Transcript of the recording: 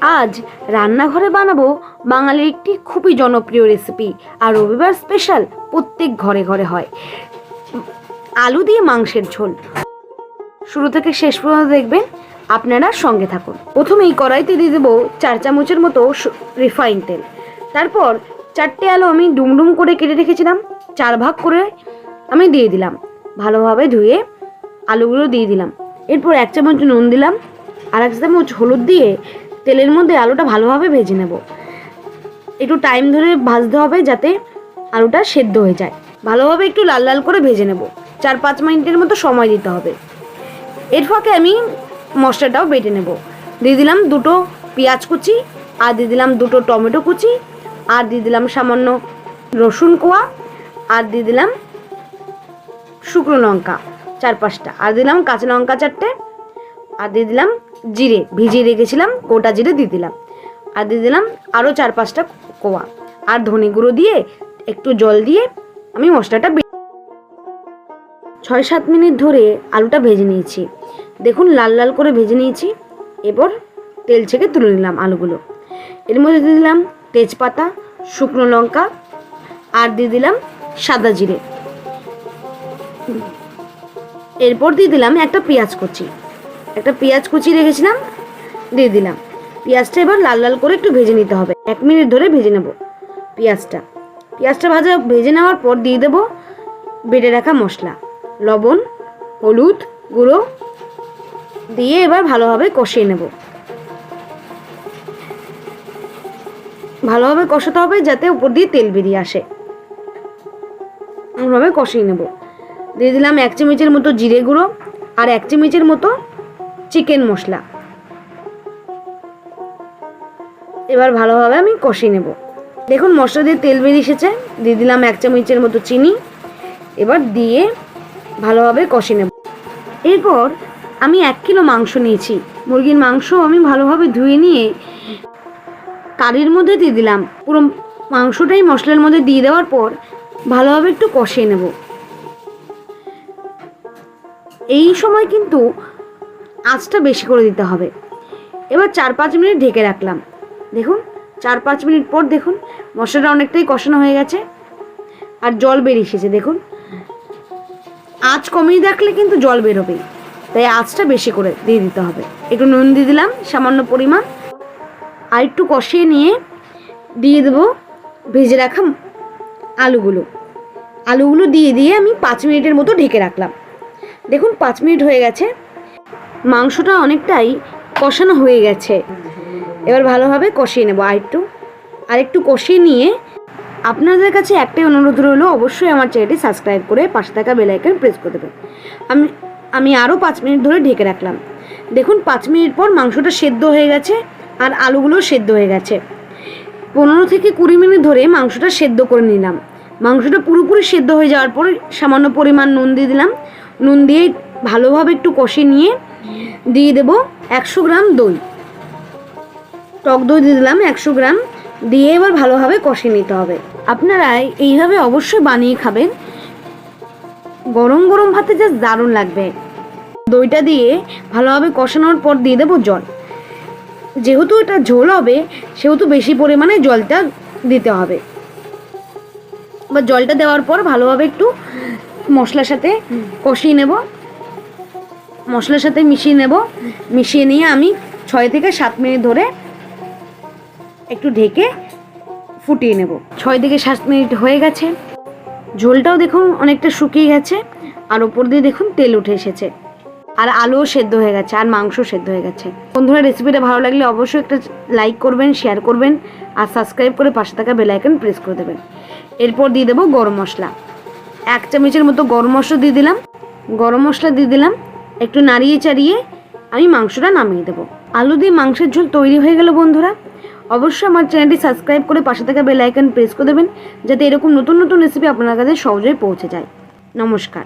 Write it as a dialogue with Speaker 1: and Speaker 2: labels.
Speaker 1: আজ রান্নাঘরে বানাবো বাঙালির একটি খুবই জনপ্রিয় রেসিপি আর রবিবার স্পেশাল প্রত্যেক ঘরে ঘরে হয়। আলু দিয়ে মাংসের ঝোল। শুরু থেকে শেষ পর্যন্ত দেখবেন আপনারা সঙ্গে থাকুন। প্রথমেই কড়াইতে দিয়ে দেবো চার চামচের মতো রিফাইন তেল। তারপর চারটে আলু আমি ডুমডুম করে কেটে রেখেছিলাম। চার ভাগ করে আমি দিয়ে দিলাম। ভালোভাবে ধুয়ে আলুগুলো দিয়ে দিলাম। এরপর এক চামচ নুন দিলাম। আর এক চামচ হলুদ দিয়ে তেলের মধ্যে আলুটা ভালোভাবে ভেজে নেব। একটু টাইম ধরে ভাজতে হবে যাতে আলুটা সেদ্ধ হয়ে যায়। ভালোভাবে একটু লাল লাল করে ভেজে নেব। চার পাঁচ মিনিটের মতো সময় দিতে হবে। এর ফাঁকে আমি মশলাটাও বেটে নেব। দিয়ে দিলাম দুটো পেঁয়াজ কুচি, আর দিয়ে দিলাম দুটো টমেটো কুচি, আর দিয়ে দিলাম সামান্য রসুন কোয়া, আর দিয়ে দিলাম শুকনো লঙ্কা চার পাঁচটা। আর দিলাম কাঁচা লঙ্কা চারটে, আর দিয়ে দিলাম জিরে, ভিজিয়ে রেখেছিলাম, গোটা জিরে দিয়ে দিলাম। আর দিয়ে দিলাম আরও চার পাঁচটা কোয়া। আর ধনে গুঁড়ো দিয়ে একটু জল দিয়ে আমি মশলাটা ছয় সাত মিনিট ধরে আলুটা ভেজে নিয়েছি। দেখুন, লাল লাল করে ভেজে নিয়েছি। এরপর তেল ছেঁকে তুলে নিলাম আলুগুলো। এর মধ্যে দিয়ে দিলাম তেজপাতা, শুকনো লঙ্কা, আর দিয়ে দিলাম সাদা জিরে। এরপর দিয়ে দিলাম একটা পেঁয়াজ কুচি। একটা পেঁয়াজ কুচি রেখেছিলাম, দিয়ে দিলাম। পেঁয়াজটা এবার লাল লাল করে একটু ভেজে নিতে হবে। এক মিনিট ধরে ভেজে নেব পেঁয়াজটা। পেঁয়াজটা ভাজা ভেজে নেওয়ার পর দিয়ে দেবো বেটে রাখা মশলা। লবণ, হলুদ গুঁড়ো দিয়ে এবার ভালোভাবে কষিয়ে নেব। ভালোভাবে কষাতে হবে যাতে উপর দিয়ে তেল বেরিয়ে আসে। ভালোভাবে কষিয়ে নেব। দিয়ে দিলাম এক চামচের মতো জিরে গুঁড়ো আর এক চামচের মতো চিকেন মশলা। এবার ভালোভাবে আমি কষিয়ে নেব। দেখুন, মশলা দিয়ে তেল বেরিয়ে এসেছে। দিয়ে দিলাম এক চামচের মতো চিনি। এবার দিয়ে ভালোভাবে কষিয়ে নেব। এরপর আমি এক কিলো মাংস নিয়েছি। মুরগির মাংস আমি ভালোভাবে ধুয়ে নিয়ে কারির মধ্যে দিয়ে দিলাম। পুরো মাংসটাই মশলার মধ্যে দিয়ে দেওয়ার পর ভালোভাবে একটু কষিয়ে নেব। এই সময় কিন্তু আঁচটা বেশি করে দিতে হবে। এবার চার পাঁচ মিনিট ঢেকে রাখলাম। দেখুন, চার পাঁচ মিনিট পর দেখুন, মশলাটা অনেকটাই কষানো হয়ে গেছে আর জল বেরিয়ে এসেছে, দেখুন। আঁচ কমিয়ে রাখলে কিন্তু জল বেরোবেই তাই আঁচটা বেশি করে দিয়ে দিতে হবে। একটু নুন দিয়ে দিলাম, সামান্য পরিমাণ। আর একটু কষিয়ে নিয়ে দিয়ে দেবো ভেজে রাখা আলুগুলো। আলুগুলো দিয়ে দিয়ে আমি পাঁচ মিনিটের মতো ঢেকে রাখলাম। দেখুন, পাঁচ মিনিট হয়ে গেছে। মাংসটা অনেকটাই কষানো হয়ে গেছে। এবার ভালোভাবে কষিয়ে নেব। আর একটু আর একটু কষিয়ে নিয়ে আপনাদের কাছে একটাই অনুরোধ রইল, অবশ্যই আমার চ্যানেলটি সাবস্ক্রাইব করে পাশে থাকা বেলাইকন প্রেস করে দেবেন। আমি আমি আরও পাঁচ মিনিট ধরে ঢেকে রাখলাম। দেখুন, পাঁচ মিনিট পর মাংসটা সেদ্ধ হয়ে গেছে আর আলুগুলোও সেদ্ধ হয়ে গেছে। পনেরো থেকে কুড়ি মিনিট ধরে মাংসটা সেদ্ধ করে নিলাম। মাংসটা পুরোপুরি সেদ্ধ হয়ে যাওয়ার পর সামান্য পরিমাণ নুন দিয়ে দিলাম। নুন দিয়ে ভালোভাবে একটু কষিয়ে নিয়ে দিয়ে দেবো একশো গ্রাম দই। টক দই দিয়ে দিলাম একশো গ্রাম। দিয়ে এবার ভালোভাবে কষিয়ে নিতে হবে। আপনারা এইভাবে অবশ্যই বানিয়ে খাবেন। গরম গরম ভাতে জাস্ট দারুণ লাগবে। দইটা দিয়ে ভালোভাবে কষানোর পর দিয়ে দেবো জল। যেহেতু এটা ঝোল হবে, সেহেতু বেশি পরিমাণে জলটা দিতে হবে। বা জলটা দেওয়ার পর ভালোভাবে একটু মশলার সাথে কষিয়ে নেব। মশলার সাথে মিশিয়ে নেব। মিশিয়ে নিয়ে আমি ছয় থেকে সাত মিনিট ধরে একটু ঢেকে ফুটিয়ে নেব। ছয় থেকে সাত মিনিট হয়ে গেছে। ঝোলটাও দেখুন অনেকটা শুকিয়ে গেছে। আর ওপর দিয়ে দেখুন তেল উঠে এসেছে। আর আলুও সেদ্ধ হয়ে গেছে, আর মাংস সেদ্ধ হয়ে গেছে। বন্ধুরা রেসিপিটা ভালো লাগলে অবশ্যই একটা লাইক করবেন শেয়ার করবেন, আর সাবস্ক্রাইব করে পাশে থাকা বেল আইকন প্রেস করে দেবেন। এরপর দিয়ে দেবো গরম মশলা। এক চামচের মতো গরম মশলা দিয়ে দিলাম। গরম মশলা দিয়ে দিলাম। একটু নাড়িয়ে চাড়িয়ে আমি মাংসটা নামিয়ে দেবো। আলু দিয়ে মাংসের ঝোল তৈরি হয়ে গেল বন্ধুরা। অবশ্যই আমার চ্যানেলটি সাবস্ক্রাইব করে পাশে থাকা বেল আইকন প্রেস করে দেবেন, যাতে এরকম নতুন নতুন রেসিপি আপনার কাছে সহজেই পৌঁছে যায়। নমস্কার।